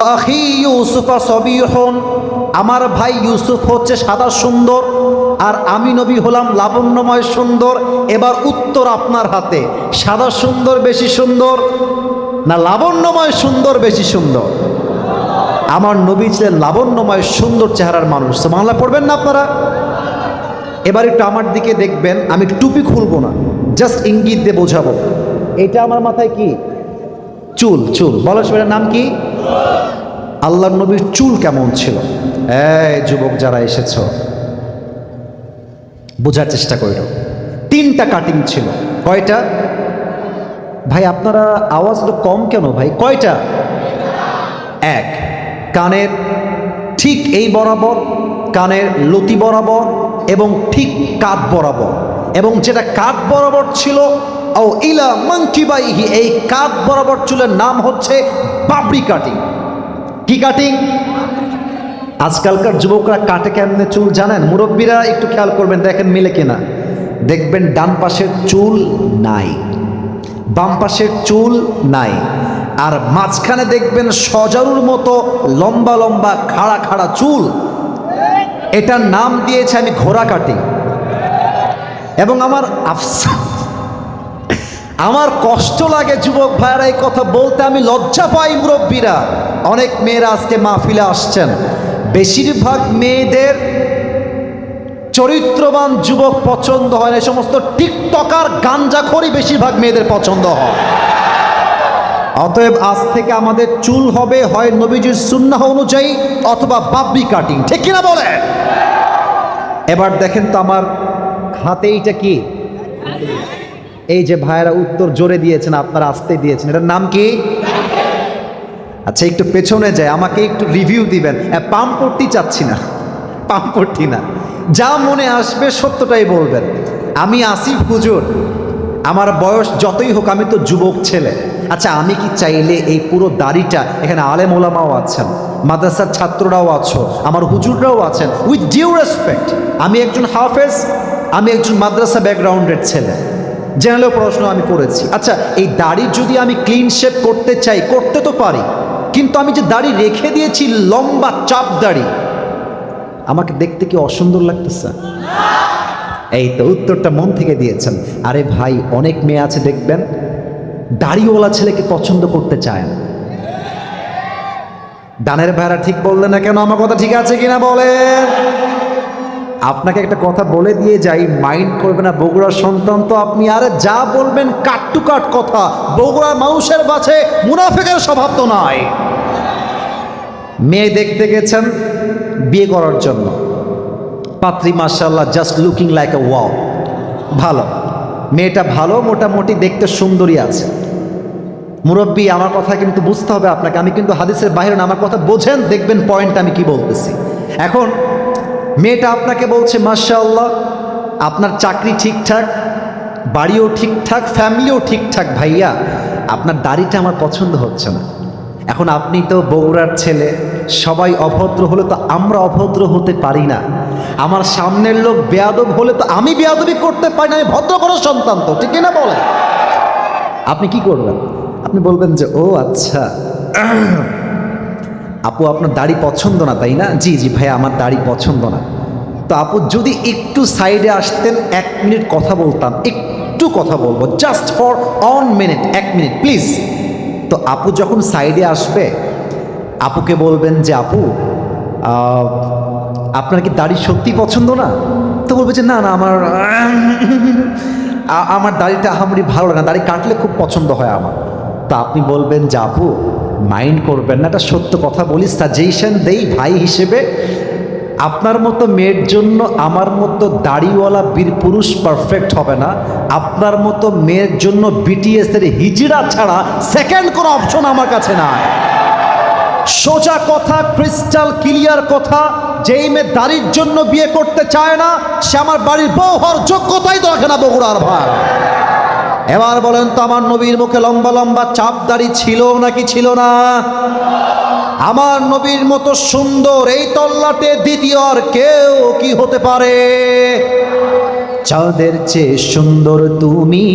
আখি ইউসুফা সবিহন আমার ভাই ইউসুফ হচ্ছে সাদা সুন্দর, আর আমি নবী হলাম লাবণ্যময় সুন্দর। এবার উত্তর আপনার হাতে, সাদা সুন্দর বেশি সুন্দর না লাবণ্যময় সুন্দর বেশি সুন্দর? আমার নবী ছিলেন লাবণ্যময় সুন্দর চেহারার মানুষ। তো বাংলা পড়বেন না আপনারা? এবার একটু আমার দিকে দেখবেন, আমি টুপি খুলবো না, জাস্ট ইঙ্গিত দিয়ে বোঝাবো। এটা আমার মাথায় কি? চুল চুল। বলো সেটার নাম কি? আল্লাহ নবীর চুল কেমন ছিল? এই যুবক যারা এসেছ, বোঝার চেষ্টা করিল। তিনটা কাটিং ছিল। কয়টা? ভাই, আপনারা আওয়াজটা কম কেন ভাই? কয়টা? এক। কানের ঠিক এই বরাবর, কানের লতি বরাবর এবং ঠিক কাঠ বরাবর। এবং যেটা কাঠ বরাবর ছিল ও ইলা মাংকিবাইহি এই কাঠ বরাবর চুলের নাম হচ্ছে পাপড়ি কাটিং। কি কাটিং? আজকালকার যুবকরা কাটে কেমনে চুল জানেন? মুরব্বীরা একটু খেয়াল করবেন, দেখেন মিলে কিনা। দেখবেন ডান পাশের চুল নাই, বাম পাশের চুল নাই, আর মাঝখানে দেখবেন সজারুর মতো লম্বা লম্বা খাড়া খাড়া চুল। এটার নাম দিয়েছে আমি ঘোড়া কাটি। এবং আমার আফসা আমার কষ্ট লাগে যুবক ভাইয়েরা, এই কথা বলতে আমি লজ্জা পাই মুরব্বীরা। অনেক মেয়েরা আজকে মাহফিলে আসছেন। বেশিরভাগ মেয়েদের চরিত্রবান যুবক পছন্দ হয় না সমস্ত টিকটকার গাঞ্জাখড়ি বেশিরভাগ মেয়েদের পছন্দ হয়। অতএব আজ থেকে আমাদের চুল হবে, হয় নবীজির সুন্নাহ অনুযায়ী অথবা বাবরি কাটিং। ঠিক কিনা বলে এবার দেখেন তো আমার হাতে এইটা কি? এই যে ভাইয়েরা উত্তর জোরে দিয়েছেন, আপনারা আসতে দিয়েছেন। এটার নাম কি? আচ্ছা একটু পেছনে যায়, আমাকে একটু রিভিউ দিবেন। পাম্প পট্টি চাচ্ছি না। পাম্প পট্টি না। যা মনে আসবে সত্যটাই বলবেন। আমি আসিফ হুজুর, আমার বয়স যতই হোক, আমি তো যুবক ছেলে। আচ্ছা আমি কি চাইলে এই পুরো দাড়িটা, এখানে আলেম ওলামাও আছেন, মাদ্রাসার ছাত্ররাও আছো, আমার হুজুররাও আছেন উইথ ডিউ রেসপেক্ট আমি একজন হাফেজ, আমি একজন মাদ্রাসা ব্যাকগ্রাউন্ডের ছেলে। জেনারেল পড়াশোনা আমি করেছি। আচ্ছা এই দাড়ি যদি আমি ক্লিন শেপ করতে চাই, করতে তো পারি। কিন্তু আমি যে দাড়ি রেখে দিয়েছি, লম্বা চাপ দাড়ি, আমাকে দেখতে কি অসুন্দর লাগতেছে? এই তো উত্তরটা মন থেকে দিয়েছেন। আরে ভাই, অনেক মেয়ে আছে, দেখবেন, দাড়িওয়ালা ছেলেকে পছন্দ করতে চায় না। ডানের ভাইরা ঠিক বললেন না কেন? আমার কথা ঠিক আছে কিনা বলেন? আপনাকে একটা কথা বলে দিয়ে যাই মাইন্ড করবে না বগুড়ার সন্তান তো আপনি। আরে যা বলবেন কাট টু কাট কথা, বগুড়ার মানুষের বাছে মুনাফেকের স্বভাব তো নয় মেয়ে দেখতে গেছেন বিয়ে করার জন্য। পাত্রী মার্শাল্লাহ just looking like a wow ভালো। মেয়েটা ভালো, মোটামুটি দেখতে সুন্দরী আছে। মুরব্বী, আমার কথা কিন্তু বুঝতে হবে আপনাকে। আমি কিন্তু হাদিসের বাইরে না, আমার কথা বোঝেন, দেখবেন পয়েন্ট আমি কি বলতেছি। এখন মেয়েটা আপনাকে বলছে মার্শাল্লাহ আপনার চাকরি ঠিকঠাক, বাড়িও ঠিকঠাক, ফ্যামিলিও ঠিকঠাক ভাইয়া, আপনার দাড়িটা আমার পছন্দ হচ্ছে না। এখন আপনি তো বগুড়ার ছেলে, সবাই অভদ্র হলে তো আমরা অভদ্র হতে পারি না। আমার সামনের লোক বেয়াদব হলে তো আমি বেয়াদবি করতে পারি না, আমি ভদ্র কোনো সন্তান তো, ঠিক না বলে আপনি কি করবেন? আপনি বলবেন যে, ও আচ্ছা। আপু, আপনার দাড়ি পছন্দ না, তাই না? জি জি ভাই আমার দাড়ি পছন্দ না। তো আপু, যদি একটু সাইডে আসতেন, এক মিনিট কথা বলতাম, একটু কথা বলব জাস্ট ফর অন মিনিট এক মিনিট প্লিজ তো আপু, যখন সাইডে আসবে, আপুকে বলবেন যে, আপু আপনার কি দাড়ি সত্যি পছন্দ না? তো বলবে যে, না না, আমার আমার দাড়িটা আহামরি ভালো লাগে না, দাড়ি কাটলে খুব পছন্দ হয় আমার। তা আপনি বলবেন যে, আপু মাইন্ড করবেন না, এটা সত্য কথা বলি সাজেশন দেই ভাই হিসেবে। আপনার মতো মেয়ের জন্য আমার মতো দাড়িওয়ালা বীর পুরুষ পারফেক্ট হবে না। আপনার মতো মেয়ের জন্য বিটিএস এর হিজড়া ছাড়া সেকেন্ড কোনো অপশন আমার কাছে নাই। সোজা কথা ক্রিস্টাল ক্লিয়ার কথা, যেই মেয়ে দাড়ির জন্য বিয়ে করতে চায় না, সে আমার বাড়ির বউ হওয়ার যোগ্যতাই রাখে না বগুড়ার ভাই। এবার বলেন তো আমার নবীর মুখে লম্বা লম্বা চাপ দাড়ি ছিল নাকি ছিল না? আমার নবীর মতো সুন্দর এই তল্লাটে দ্বিতীয় আর কেউ কি হতে পারে? চাঁদের চেয়ে সুন্দর তুমি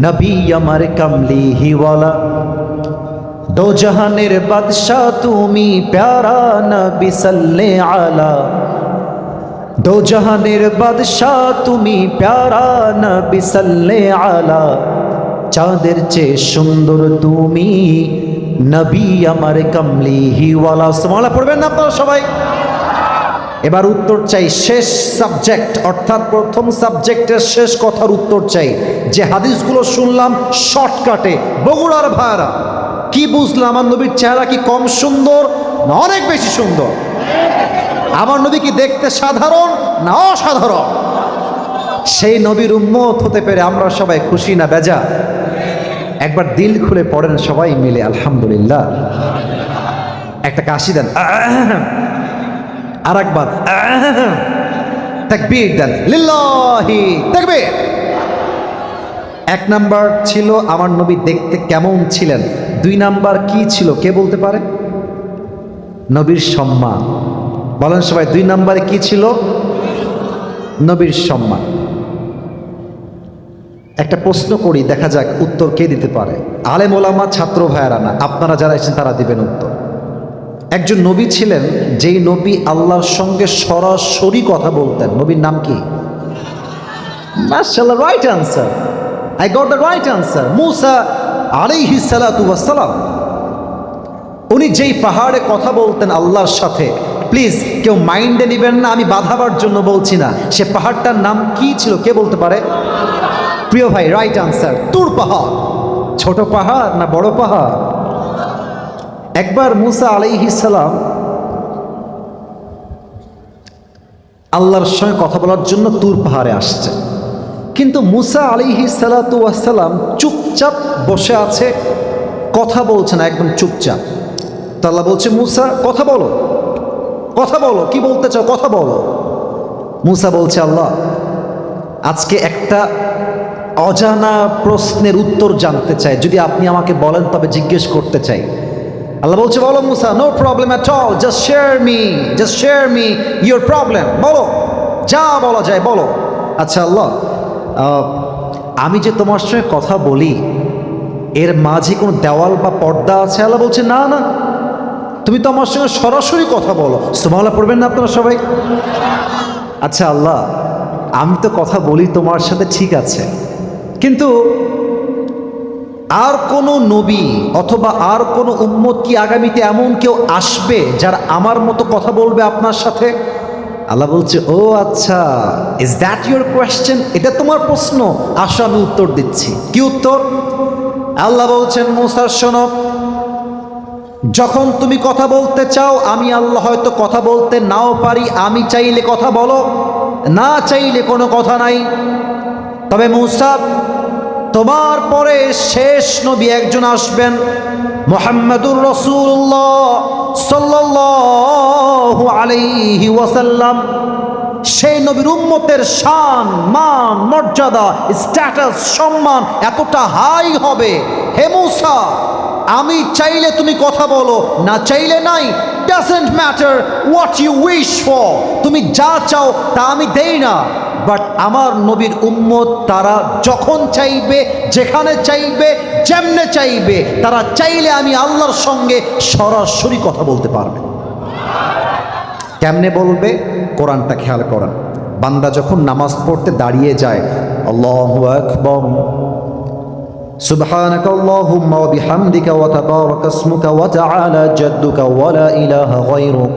নবী আমার কামলি হিওয়ালা দো জাহানের বাদশাহ তুমি প্যারা নবী সাল্লে আলা দো জাহানের বাদশাহ তুমি প্যারা নবী সাল্লে আলা। চাঁদের চেয়ে সুন্দর তুমি নবী আমার কামলি হিওয়ালা সমালা পড়বেন না আপনারা সবাই? এবার উত্তর চাই, শেষ সাবজেক্ট, অর্থাৎ প্রথম সাবজেক্টের শেষ কথার উত্তর চাই। যে হাদিসগুলো শুনলাম শর্টকাটে, বগুড়ার ভাড়া। কি বুঝলাম? আমার নবীর চেহারা কি কম সুন্দর না অনেক বেশি সুন্দর? আমার নবী কি দেখতে সাধারণ না অসাধারণ? সেই নবীর উম্মত হতে পেরে আমরা সবাই খুশি না বেজা? একবার দিল খুলে পড়েন সবাই মিলে, আলহামদুলিল্লাহ। একটা কাশি দেন আর একবার তাকবীর দেন, লিল্লাহি, তাকবীর। এক নাম্বার ছিল আমার নবী দেখতে কেমন ছিলেন, দুই নাম্বার কি ছিল, কে বলতে পারে? নবীর সম্মান। বলেন সবাই, দুই নম্বরে কি ছিল? নবীর সম্মান। একটা প্রশ্ন করি, দেখা যাক উত্তর কে দিতে পারে। আলেম ওলামা, ছাত্র ভাইয়ারা না, আপনারা যারা এসেছেন তারা দিবেন উত্তর। একজন নবী ছিলেন, যেই নবী আল্লাহর সঙ্গে সরাসরি কথা বলতেন। নবীর নাম কি? Right answer I got the right answer মুসা আলাইহি সালাতু উনি যেই পাহাড়ে কথা বলতেন আল্লাহর সাথে প্লিজ, কেউ মাইন্ডে নেবেন না, আমি বাধাবার জন্য বলছি না। সে পাহাড়টার নাম কি ছিল, কে বলতে পারে? প্রিয় ভাই রাইট আনসার তুর পাহাড়। ছোট পাহাড় না বড় পাহাড়? একবার মুসা সালাম আল্লাহর সঙ্গে কথা বলার জন্য তুর পাহাড়ে আসছে। কিন্তু মুসা আলিহি সালাতাম চুপচাপ বসে আছে, কথা বলছে না, একদম চুপচাপ। তো আল্লাহ বলছে, মুসা, কথা বলো। কথা বলো, কি বলতে চাও? কথা বলো। মুসা বলছে, আল্লাহ, আজকে একটা অজানা প্রশ্নের উত্তর জানতে চাই। যদি আপনি আমাকে বলেন, তবে জিজ্ঞেস করতে চাই। আল্লাহ বলছে, বলো মুসা no problem at all just share me just share me your problem বলো, যা বলা যায় বলো। আচ্ছা আল্লাহ আমি যে তোমার সঙ্গে কথা বলি, এর মাঝে কোনো দেওয়াল বা পর্দা আছে? আল্লাহ বলছে, না না তুমি তো আমার সঙ্গে সরাসরি কথা বলো। সুমালা পড়বেন না আপনারা সবাই? আচ্ছা আল্লাহ, আমি তো কথা বলি তোমার সাথে ঠিক আছে। কিন্তু আর কোনো নবী অথবা আর কোনো উম্মত কি আগামীতে এমন কেউ আসবে যারা আমার মতো কথা বলবে আপনার সাথে? আল্লাহ বলছে, ও আচ্ছা ইজ দ্যাট ইউর কোয়েশ্চেন এটা তোমার প্রশ্ন। আসো, আমি উত্তর দিচ্ছি। কি উত্তর? আল্লাহ বলছেন মুসার শোনো যখন তুমি কথা বলতে চাও, আমি আল্লাহ হয়তো কথা বলতে নাও পারি, আমি চাইলে কথা বলো, না চাইলে কোনো কথা নাই। তবে মুসাব তোমার পরে শেষ নবী একজন আসবেন, মোহাম্মদুর রসুল্লাহ সাল্লাল্লাহু আলাইহি ওয়াসাল্লাম। সেই নবীর উম্মতের শান, মান, মর্যাদা, স্ট্যাটাস, সম্মান এতটা হাই হবে। হে মুসা আমি চাইলে তুমি কথা বলো, না চাইলে নাই doesn't matter what you wish for তুমি যা চাও তা আমি দেই না। বাট আমার নবীর উম্মত, তারা যখন চাইবে, যেখানে চাইবে, যেমনে চাইবে, তারা চাইলে আমি আল্লাহর সঙ্গে সরাসরি কথা বলতে পারবে। কেমনে বলবে? কোরআনটা খেয়াল করেন। বান্দা যখন নামাজ পড়তে দাঁড়িয়ে যায়, আল্লাহ আকবর। سبحانك اللهم وبحمدك وتبارك اسمك وتعالى جدك ولا إله غيرك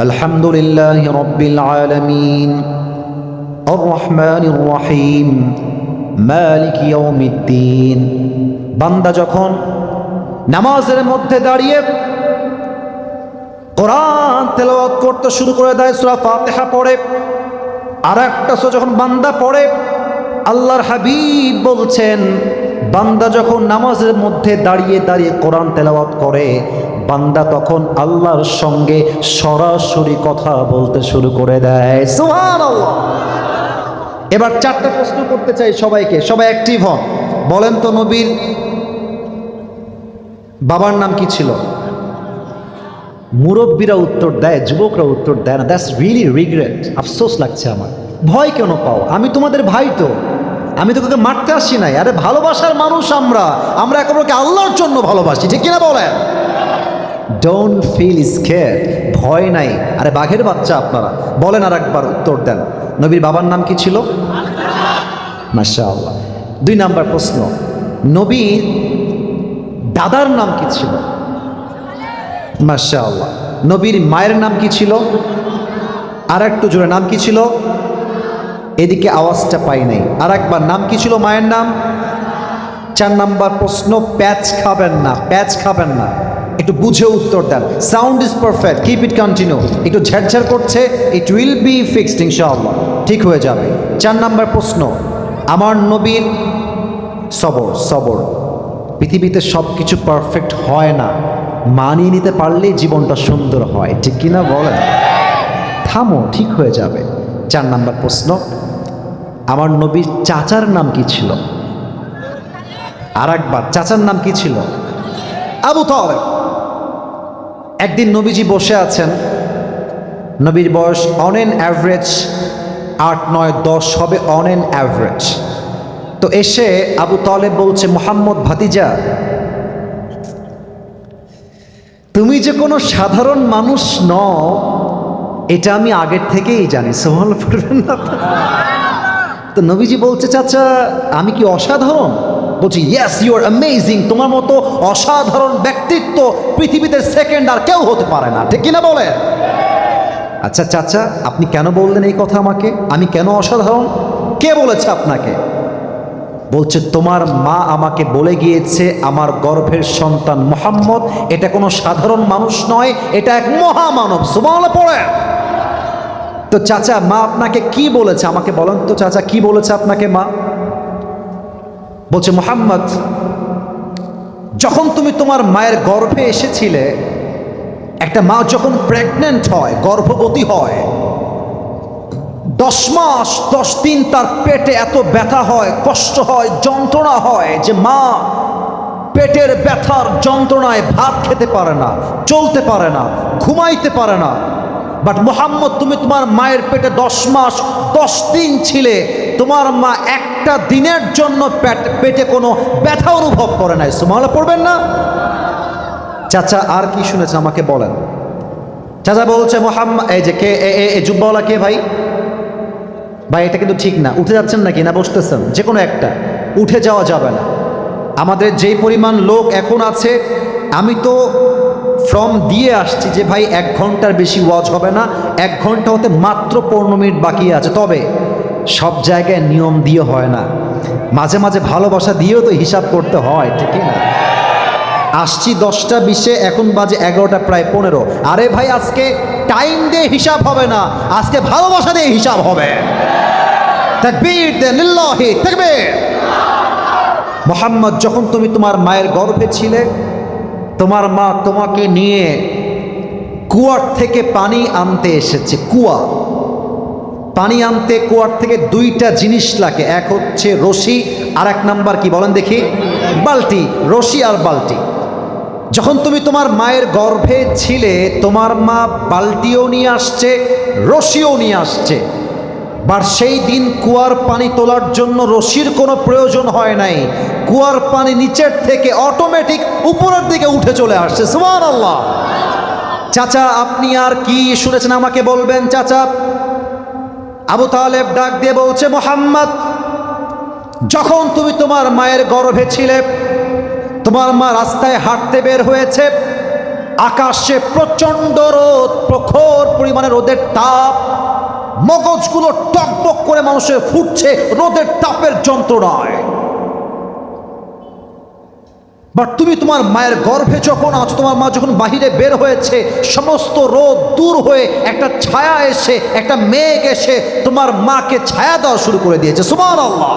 الحمد لله رب العالمين الرحمن الرحيم مالك يوم الدين বান্দা যখন নামাজের মধ্যে দাঁড়িয়ে কোরআন তেলাওয়াত করতে শুরু করে দেয় সূরা ফাতিহা পড়ে আর একটা সূরা যখন বান্দা পড়ে আল্লাহর হাবিব বলছেন বান্দা যখন নামাজের মধ্যে দাঁড়িয়ে দাঁড়িয়ে কোরআন তেলাওয়াত করে, বান্দা তখন আল্লাহর সঙ্গে সরাসরি কথা বলতে শুরু করে দেয়। এবার চারটা প্রশ্ন করতে চাই সবাইকে, সবাই অ্যাক্টিভ হন। বলেন তো নবীর বাবার নাম কি ছিল? মুরব্বীরা উত্তর দেয়, যুবকরা উত্তর দেয় না। দ্যাটস রিয়েলি রিগ্রেট আফসোস লাগছে আমার। ভয় কেন পাও? আমি তোমাদের ভাই তো। আমি তো তোকে মারতে আসি নাই। আরে ভালোবাসার মানুষ আমরা। আমরা একেবারে আল্লাহর জন্য ভালোবাসি। ঠিক কিনা বলেন? ডোন্ট ফিল স্কেয়ার ভয় নাই। আরে বাঘের বাচ্চা আপনারা। বলেন আর একবার উত্তর দেন। নবীর বাবার নাম কি ছিল? মাসা দুই নাম্বার প্রশ্ন। নবীর দাদার নাম কি ছিল? মাসা নবীর মায়ের নাম কি ছিল? আর একটু জোরে, নাম কি ছিল? এদিকে আওয়াজটা পাই নাই। আর একবার নাম কি ছিল মায়ের নাম? চার নাম্বার প্রশ্ন, প্যাচ খাবেন না, প্যাচ খাবেন না। একটু বুঝে উত্তর দেন। Sound is perfect keep it continue একটু ঝেরঝের করছে ইট উইল বি ফিক্সড ইনশাআল্লাহ। ঠিক হয়ে যাবে। চার নাম্বার প্রশ্ন, আমার নবীর সবর সবর। পৃথিবীতে সব কিছু পারফেক্ট হয় না। মানিয়ে নিতে পারলেই জীবনটা সুন্দর হয়। ঠিক কিনা বলেন? থামো, ঠিক হয়ে যাবে। চার নাম্বার প্রশ্ন আমার নবীর চাচার নাম কি ছিল? আর একবার চাচার নাম কি ছিল? আবু তালেব। একদিন নবীজি বসে আছেন। নবীর বয়স অন এন অ্যাভারেজ আট, নয়, দশ হবে অন এন অ্যাভারেজ তো এসে আবু তালেব বলছে, মোহাম্মদ ভাতিজা, তুমি যে কোনো সাধারণ মানুষ নও, এটা আমি আগের থেকেই জানি। সোহাল পড়বেন না। তো? নবীজি বলছে, চাচা, আমি কি অসাধারণ? বলছি ইয়াস ইউ আর অ্যামেজিং তোমার মতো অসাধারণ ব্যক্তিত্ব পৃথিবীতে সেকেন্ড আর কেউ হতে পারে না। ঠিক কিনা বলে আচ্ছা চাচা, আপনি কেন বললেন এই কথা আমাকে? আমি কেন অসাধারণ? কে বলেছে আপনাকে? বলছে, তোমার মা আমাকে বলে গিয়েছে, আমার গর্ভের সন্তান মোহাম্মদ, এটা কোনো সাধারণ মানুষ নয়, এটা এক মহামানব। সুমালে পড়ে তো চাচা, মা আপনাকে কি বলেছে? আমাকে বলেন তো চাচা, কি বলেছে আপনাকে মা? বলছে, মোহাম্মদ, যখন তুমি তোমার মায়ের গর্ভে এসেছিলে, একটা মা যখন প্রেগনেন্ট হয়, গর্ভবতী হয়, দশ মাস, দশ দিন তার পেটে এত ব্যথা হয়, কষ্ট হয়, যন্ত্রণা হয় যে মা পেটের ব্যথার যন্ত্রণায় ভাত খেতে পারে না, চলতে পারে না, ঘুমাইতে পারে না বাট মোহাম্মদ তুমি তোমার মায়ের পেটে দশ মাস, দশ দিন ছিলে, তোমার মা একটা দিনের জন্য পেটে কোনো ব্যথা অনুভব করে নাই। সুমালা পড়বেন না? চাচা, আর কি শুনেছে আমাকে বলেন। চাচা বলছে মোহাম্মদ এই যে কে, এ- জুব্বাওয়ালা কে ভাই? ভাই, এটা কিন্তু ঠিক না। উঠে যাচ্ছেন নাকি? না, বসতেছেন। যে কোনো একটা। উঠে যাওয়া যাবে না। আমাদের যেই পরিমাণ লোক এখন আছে, আমি তো ফর্ম দিয়ে আসছি যে ভাই এক ঘণ্টার বেশি ওয়াজ হবে না, এক ঘণ্টা হতে মাত্র পনেরো মিনিট বাকি আছে। তবে সব জায়গায় নিয়ম দিয়ে হয় না। মাঝে মাঝে ভালোবাসা দিয়েও তো হিসাব করতে হয়, ঠিকই না? আসছি দশটা বিশে, এখন বাজে এগারোটা, প্রায় পনেরো। আরে ভাই, আজকে টাইম দিয়ে হিসাব হবে না। আজকে ভালোবাসা দিয়ে হিসাব হবে। মোহাম্মদ, যখন তুমি তোমার মায়ের গর্ভে ছিলে তোমার মা তোমাকে নিয়ে কুয়ার থেকে পানি আনতে এসেছে, কুয়া। পানি আনতে কুয়ার থেকে দুইটা জিনিস লাগে, এক হচ্ছে রশি, আর এক নাম্বার কি বলেন দেখি? বালতি, রশি আর বালতি। যখন তুমি তোমার মায়ের গর্ভে ছিলে, তোমার মা বালতিও নিয়ে আসছে, রশিও নিয়ে আসছে। বাট সেই দিন কুয়ার পানি তোলার জন্য রশির কোনো প্রয়োজন হয় নাই। কুয়ার পানি নিচের থেকে অটোমেটিক উপরের দিকে উঠে চলে আসছে। সুমান আল্লাহ চাচা, আপনি আর কি শুনেছেন আমাকে বলবেন, চাচা? আবু তালেব ডাক দিয়ে বলছে, মোহাম্মদ, যখন তুমি তোমার মায়ের গর্ভে ছিলে, তোমার মা রাস্তায় হাঁটতে বের হয়েছে, আকাশে প্রচণ্ড রোদ, প্রখর পরিমাণে রোদের তাপ মগজগুলো টকবক করে মানুষের ফুটছে, রোদের তাপের যন্ত্রণায়। বাট তুমি তোমার মায়ের গর্ভে যখন আছো, তোমার মা যখন বাহিরে বের হয়েছে, সমস্ত রোদ দূর হয়ে একটা ছায়া এসে, একটা মেঘ এসে তোমার মাকে ছায়া দেওয়া শুরু করে দিয়েছে। সুমান আল্লাহ